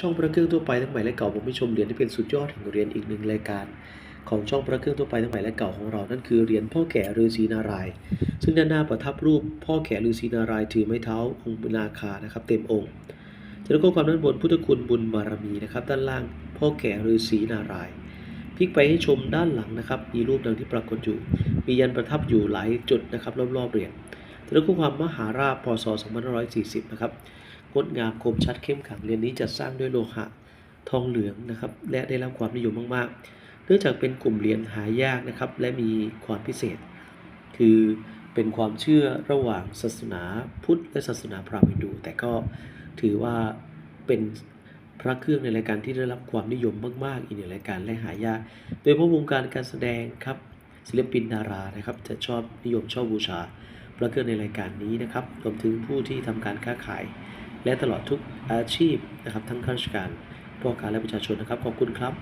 ช่องพระเครื่องทั่วไปทั้งใหม่และเก่าผมไม่ชมเหรียญที่เป็นสุดยอดแห่งเหรียญอีกหนึ่งรายการ ของช่องพระเครื่องทั่วไปทั้งใหม่และเก่าของเรา นั่นคือเหรียญพ่อแก่ฤาษีนาราย ซึ่งด้านหน้าประทับรูปพ่อแก่ฤาษีนารายถือไม้เท้าองค์นาคานะครับเต็มองค์แล้วก็ความด้านบนพุทธคุณบุญบารมีนะครับด้านล่างพ่อแก่ฤาษีนารายพลิกไปให้ชมด้านหลังนะครับมีรูปดังที่ปรากฏอยู่ มียันประทับอยู่หลายจุดนะครับรอบๆเหรียญ แล้วก็ความมหาราชพศ 2540 นะครับ งดงามคมชัดเข้มขังเรียนนี้จัดสร้างด้วยโลหะทองเหลืองนะครับ และได้รับความนิยมมากๆ เนื่องจากเป็นกลุ่มเหรียญหายากนะครับ และมีความพิเศษ คือเป็นความเชื่อระหว่างศาสนาพุทธและศาสนาพราหมณ์ฮินดู แต่ก็ถือว่าเป็นพระเครื่องในรายการที่ได้รับความนิยมมาก ๆ อีกหนึ่งรายการและหายาก โดยเฉพาะวงการการแสดงครับศิลปินดารานะครับจะชอบนิยมชอบบูชา และเครื่องในรายการนี้นะครับรวมถึงผู้ที่ทำการค้าขาย และตลอดทุกอาชีพนะครับทั้งข้าราชการพ่อค้าและประชาชนนะครับขอบคุณครับ